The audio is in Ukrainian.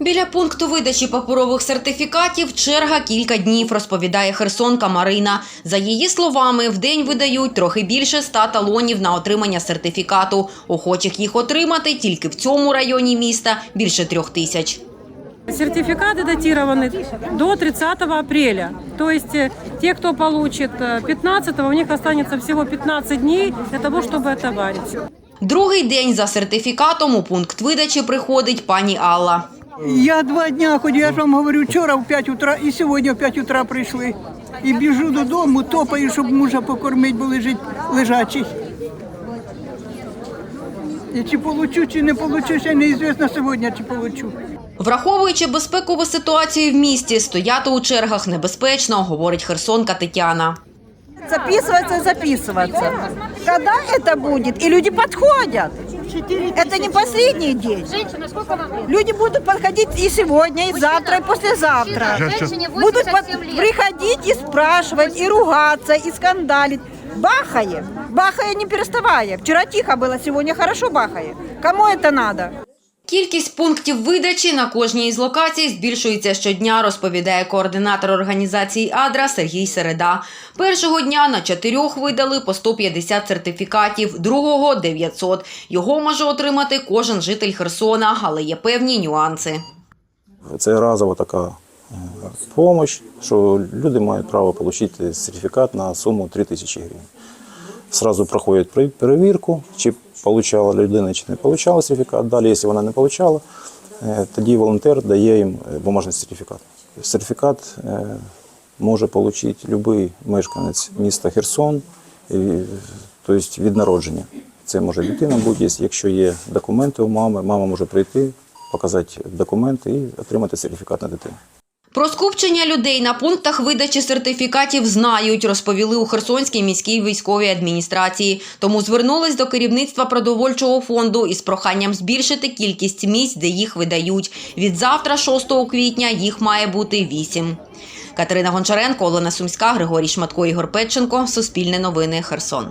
Біля пункту видачі паперових сертифікатів черга кілька днів, розповідає херсонка Марина. За її словами, в день видають трохи більше ста талонів на отримання сертифікату. Охочих їх отримати тільки в цьому районі міста більше трьох тисяч. Сертификаты датированы до 30 апреля. То есть э, те, кто получит э, 15, у них останется всего 15 дней для того, чтобы отоварить. Другий день за сертифікатом у пункт видачі приходить пані Алла. Я два дня ходю, я ж вам говорю, вчора в 5 утра і сьогодні в 5 утра прийшли. І біжу додому, топаю, щоб мужа покормити, бо лежить лежачий. І чи получу, чи не получу, ще неізвісно сьогодні, чи получу. Враховуючи безпекову ситуацію в місті, стояти у чергах небезпечно, говорить херсонка Тетяна. записываться, записываться. Когда это будет? И люди подходят. Это не последний день. Женщина, сколько вам лет? Люди будут подходить и сегодня, и завтра, и послезавтра. Женщине Будут под- 87 лет. приходить и спрашивать, и ругаться, и скандалить. Бахает. Бахает не переставая. Вчера тихо было, сегодня хорошо бахает. Кому это надо? Кількість пунктів видачі на кожній із локацій збільшується щодня, розповідає координатор організації «Адра» Сергій Середа. Першого дня на чотирьох видали по 150 сертифікатів, другого – 900. Його може отримати кожен житель Херсона, але є певні нюанси. Це разова така допомога, що люди мають право отримати сертифікат на суму 3 тисячі гривень. Сразу проходять перевірку, чи отримала людина, чи не отримала сертифікат. Далі, якщо вона не отримала, е, тоді волонтер дає їм е, бумажний сертифікат. Сертифікат е, може отримати будь-який мешканець міста Херсон, тобто від народження. Це може дитина бути, якщо є документи у мами, мама може прийти, показати документи і отримати сертифікат на дитину. Про скупчення людей на пунктах видачі сертифікатів знають, розповіли у Херсонській міській військовій адміністрації. Тому звернулись до керівництва продовольчого фонду із проханням збільшити кількість місць, де їх видають. Від завтра, 6 квітня, їх має бути 8. Катерина Гончаренко, Олена Сумська, Григорій Шматко, Ігор Петченко. Суспільне новини. Херсон.